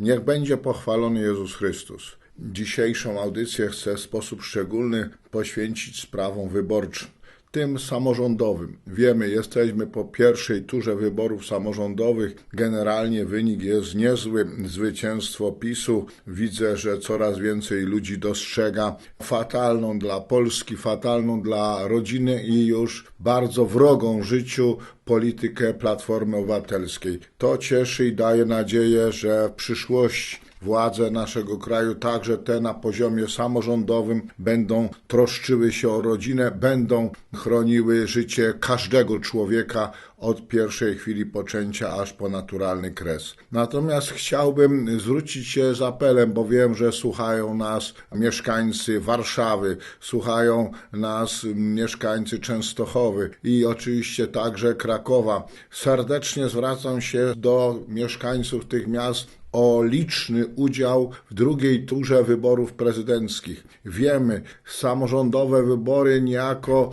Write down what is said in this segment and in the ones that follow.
Niech będzie pochwalony Jezus Chrystus. Dzisiejszą audycję chcę w sposób szczególny poświęcić sprawom wyborczym, tym samorządowym. Wiemy, jesteśmy po pierwszej turze wyborów samorządowych. Generalnie wynik jest niezły. Zwycięstwo PiSu. Widzę, że coraz więcej ludzi dostrzega fatalną dla Polski, fatalną dla rodziny i już bardzo wrogą życiu politykę Platformy Obywatelskiej. To cieszy i daje nadzieję, że w przyszłości władze naszego kraju, także te na poziomie samorządowym, będą troszczyły się o rodzinę, będą chroniły życie każdego człowieka od pierwszej chwili poczęcia aż po naturalny kres. Natomiast chciałbym zwrócić się z apelem, bo wiem, że słuchają nas mieszkańcy Warszawy, słuchają nas mieszkańcy Częstochowy i oczywiście także Krakowa. Serdecznie zwracam się do mieszkańców tych miast o liczny udział w drugiej turze wyborów prezydenckich. Wiemy, samorządowe wybory niejako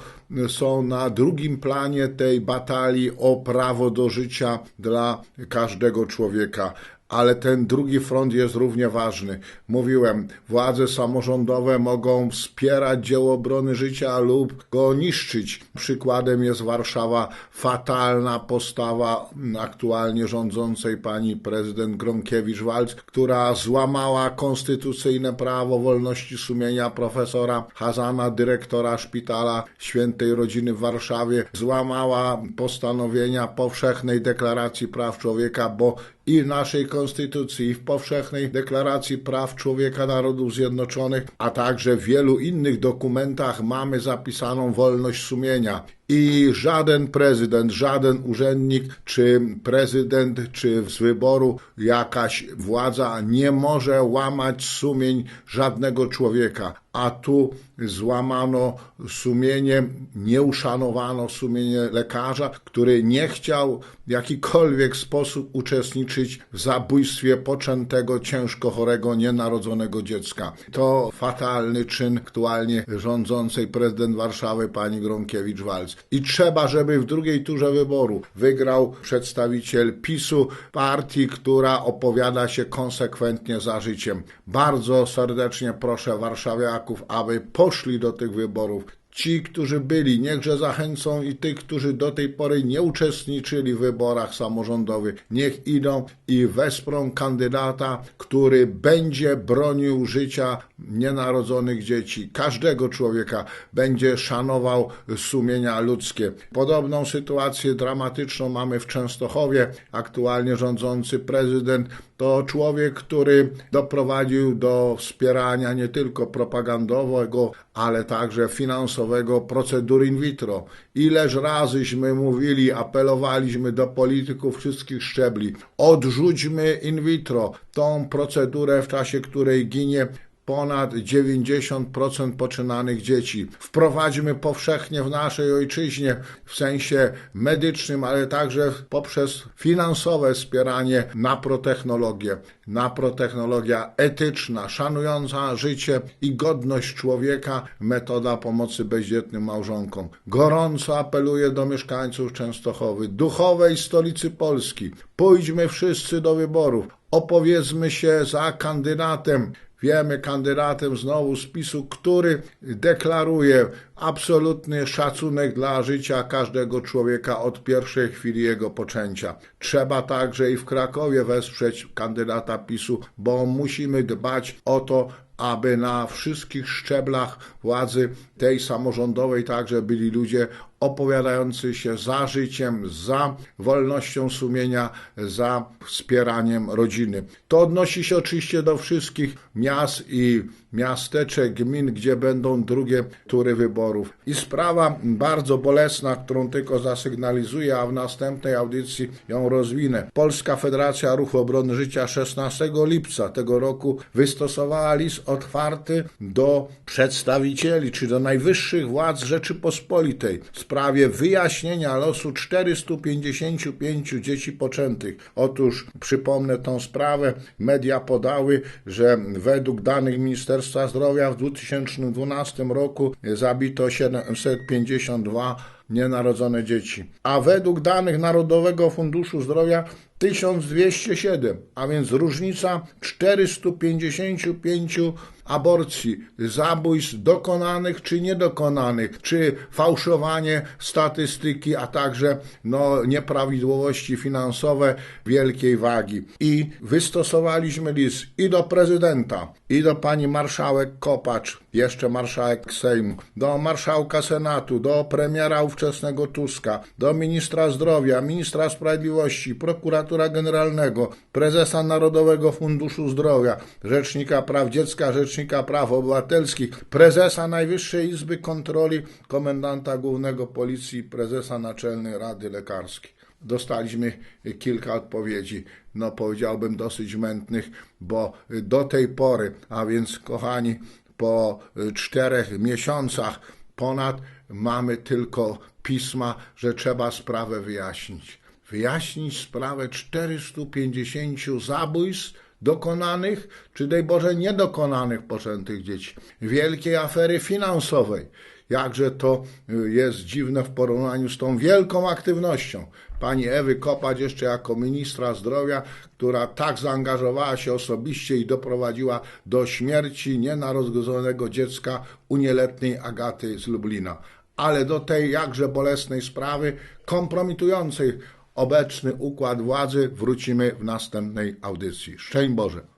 są na drugim planie tej batalii o prawo do życia dla każdego człowieka ale ten drugi front jest równie ważny. Mówiłem, władze samorządowe mogą wspierać dzieło obrony życia lub go niszczyć. Przykładem jest Warszawa, fatalna postawa aktualnie rządzącej pani prezydent Gronkiewicz-Walc, która złamała konstytucyjne prawo wolności sumienia profesora Hazana, dyrektora szpitala świętej rodziny w Warszawie, złamała postanowienia powszechnej deklaracji praw człowieka, bo i w naszej Konstytucji, i w Powszechnej Deklaracji Praw Człowieka Narodów Zjednoczonych, a także w wielu innych dokumentach mamy zapisaną wolność sumienia. I żaden prezydent, żaden urzędnik, czy prezydent, czy z wyboru jakaś władza nie może łamać sumień żadnego człowieka. A tu złamano sumienie, nie uszanowano sumienie lekarza, który nie chciał w jakikolwiek sposób uczestniczyć w zabójstwie poczętego, ciężko chorego, nienarodzonego dziecka. To fatalny czyn aktualnie rządzącej prezydent Warszawy pani Gronkiewicz-Walc. I trzeba, żeby w drugiej turze wyboru wygrał przedstawiciel PiSu, partii, która opowiada się konsekwentnie za życiem. Bardzo serdecznie proszę warszawiaków, aby poszli do tych wyborów ci, którzy byli, niechże zachęcą i tych, którzy do tej pory nie uczestniczyli w wyborach samorządowych, niech idą i wesprą kandydata, który będzie bronił życia nienarodzonych dzieci, każdego człowieka, będzie szanował sumienia ludzkie. Podobną sytuację dramatyczną mamy w Częstochowie. Aktualnie rządzący prezydent to człowiek, który doprowadził do wspierania nie tylko propagandowego, ale także finansowego procedury in vitro. Ileż razyśmy mówili, apelowaliśmy do polityków wszystkich szczebli, odrzućmy in vitro, tą procedurę, w czasie której ginie ponad 90% poczynanych dzieci. Wprowadźmy powszechnie w naszej ojczyźnie w sensie medycznym, ale także poprzez finansowe wspieranie naprotechnologię. Naprotechnologia etyczna, szanująca życie i godność człowieka, metoda pomocy bezdzietnym małżonkom. Gorąco apeluję do mieszkańców Częstochowy, duchowej stolicy Polski. Pójdźmy wszyscy do wyborów. Opowiedzmy się za kandydatem, wiemy, kandydatem znowu spisu, który deklaruje absolutny szacunek dla życia każdego człowieka od pierwszej chwili jego poczęcia. Trzeba także i w Krakowie wesprzeć kandydata PiSu, bo musimy dbać o to, aby na wszystkich szczeblach władzy tej samorządowej także byli ludzie opowiadający się za życiem, za wolnością sumienia, za wspieraniem rodziny. To odnosi się oczywiście do wszystkich miast i miasteczek, gmin, gdzie będą drugie tury I sprawa bardzo bolesna, którą tylko zasygnalizuję, a w następnej audycji ją rozwinę. Polska Federacja Ruchu Obrony Życia 16 lipca tego roku wystosowała list otwarty do przedstawicieli, czy do najwyższych władz Rzeczypospolitej w sprawie wyjaśnienia losu 455 dzieci poczętych. Otóż przypomnę tą sprawę. Media podały, że według danych Ministerstwa Zdrowia w 2012 roku zabito 752 nienarodzone dzieci. A według danych Narodowego Funduszu Zdrowia 1207, a więc różnica 455 aborcji, zabójstw dokonanych czy niedokonanych, czy fałszowanie statystyki, a także no, nieprawidłowości finansowe wielkiej wagi. I wystosowaliśmy list i do prezydenta, i do pani marszałek Kopacz, jeszcze marszałek Sejmu, do marszałka Senatu, do premiera ówczesnego Tuska, do ministra zdrowia, ministra sprawiedliwości, prokuratora generalnego, prezesa Narodowego Funduszu Zdrowia, rzecznika praw dziecka, rzecznika praw obywatelskich, prezesa Najwyższej Izby Kontroli, komendanta głównego policji, prezesa Naczelnej Rady Lekarskiej dostaliśmy kilka odpowiedzi, no powiedziałbym dosyć mętnych, bo do tej pory, a więc kochani, po czterech miesiącach ponad mamy tylko pisma, że trzeba sprawę wyjaśnić. Wyjaśnić sprawę 450 zabójstw dokonanych, czy dej Boże niedokonanych poczętych dzieci. Wielkiej afery finansowej. Jakże to jest dziwne w porównaniu z tą wielką aktywnością pani Ewy Kopać jeszcze jako ministra zdrowia, która tak zaangażowała się osobiście i doprowadziła do śmierci nienarodzonego dziecka u nieletniej Agaty z Lublina. Ale do tej jakże bolesnej sprawy, kompromitującej obecny układ władzy, wrócimy w następnej audycji. Szczęść Boże.